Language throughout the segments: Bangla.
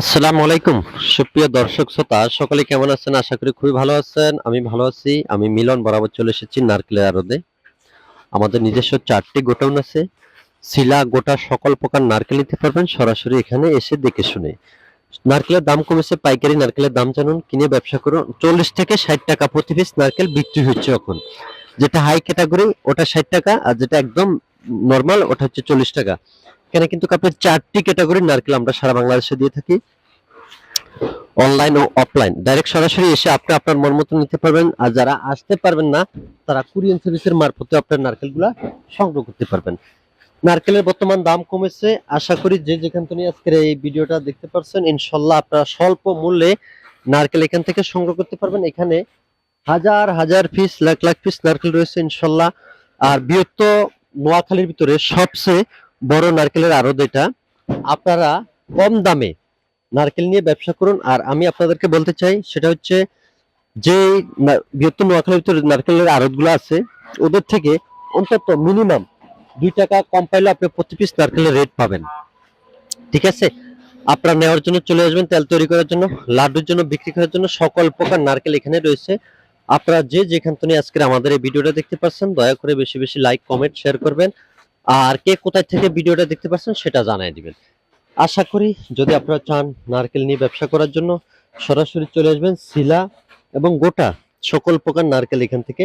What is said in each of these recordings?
আসসালামু আলাইকুম, সুপ্রিয় দর্শক শ্রোতা, সকলে কেমন আছেন? আশা করি খুবই ভালো আছেন। আমি ভালো আছি। আমি মিলন বরাবর চলে এসেছি নারকেলের আড়তে। আমাদের নিজস্ব চারটি গোটাউন আছে। শিলা গোটা সকল প্রকার নারকেল নিতে পারবেন। সরাসরি এখানে এসে দেখে শুনে। নারকেলের দাম কমেছে, পাইকারি নারকেলের দাম জানুন। কিনে ব্যবসা করুন। চল্লিশ থেকে ষাট টাকা প্রতি পিস নারকেল বিক্রি হচ্ছে এখন। যেটা হাই ক্যাটাগরি ওটা ষাট টাকা। আর যেটা একদম নর্মাল ওটা হচ্ছে চল্লিশ টাকা। এখানে কিন্তু আপনার চারটি ক্যাটাগরির নারকেল আমরা সারা বাংলাদেশে দিয়ে থাকি। অনলাইন ও অফলাইন। ডাইরেক্ট সরাসরি এসে আপনি আপনার মন মতো নিতে পারবেন। আর যারা আসতে পারবেন না, তারা কুরিয়ান সার্ভিসের মারফতে আপনার নারকেলগুলা সংগ্রহ করতে পারবেন। নারকেলের বর্তমান দাম কমেছে। আশা করি যে যেখান থেকে আজকের এই ভিডিওটা দেখতে পাচ্ছেন ইনশাল্লাহ আপনারা স্বল্প মূল্যে নারকেল এখান থেকে সংগ্রহ করতে পারবেন। এখানে হাজার হাজার পিস লাখ লাখ পিস নারকেল রয়েছে, ইনশাল্লাহ। আর বৃহত্তর নোয়াখালীর ভিতরে সবচেয়ে বড় নারকেলের আড়ত এটা। আপনারা কম দামে নারকেল নিয়ে ব্যবসা করুন। আর আমি আপনাদেরকে বলতে চাই, সেটা হচ্ছে যে বৃহত্তর নোয়াখালীর ভিতরে নারকেলের আড়তগুলো আছে, ওদের থেকে অন্তত মিনিমাম দুই টাকা কম পাইলে আপনি প্রতি পিস নারকেলের রেট পাবেন। ঠিক আছে? আপনারা নেওয়ার জন্য চলে আসবেন তেল তৈরি করার জন্য, লাড্ডুর জন্য, বিক্রি করার জন্য, সকল প্রকার নারকেল এখানে রয়েছে। আপনারা যে যেখান থেকে আজকের আমাদের এই ভিডিওটা দেখতে পাচ্ছেন, দয়া করে বেশি বেশি লাইক কমেন্ট শেয়ার করবেন। আর কে কোথায় থেকে ভিডিওটা দেখতে পাচ্ছেন সেটা জানাই দিবেন। আশা করি যদি আপনারা চান নারকেল নিয়ে ব্যবসা করার জন্য, সরাসরি চলে আসবেন শিলা এবং গোটা সকল প্রকার নারকেল এখান থেকে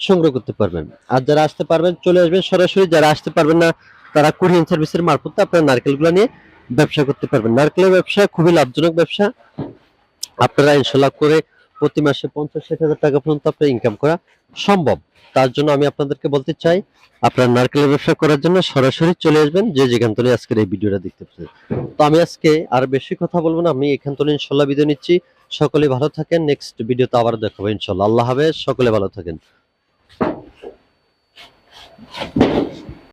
সংগ্রহ করতে পারবেন। আর যারা আসতে পারবেন, চলে আসবেন সরাসরি। যারা আসতে পারবেন না, তারা কুরিয়ান সার্ভিসের মারফত আপনারা নারকেলগুলো নিয়ে ব্যবসা করতে পারবেন। নারকেলের ব্যবসা খুবই লাভজনক ব্যবসা। আপনারা ইনশাল্লাহ করে প্রতি মাসে পঞ্চাশ ষাট হাজার টাকা পর্যন্ত আপনার ইনকাম করা সম্ভব। তার জন্য আমি আপনাদেরকে বলতে চাই, আপনার নারকেলের ব্যবসা করার জন্য সরাসরি চলে আসবেন যে যেখান থেকে আজকের এই ভিডিওটা দেখতে পাচ্ছেন। তো আমি আজকে আর বেশি কথা বলব না, আমি এখান থেকে ইনশাল্লাহ বিদায় নিচ্ছি। সকলে ভালো থাকেন নেক্সট ভিডিওতে আবার দেখাবো ইনশাল্লাহ। আল্লাহ হাফেজ, সকলে ভালো থাকেন।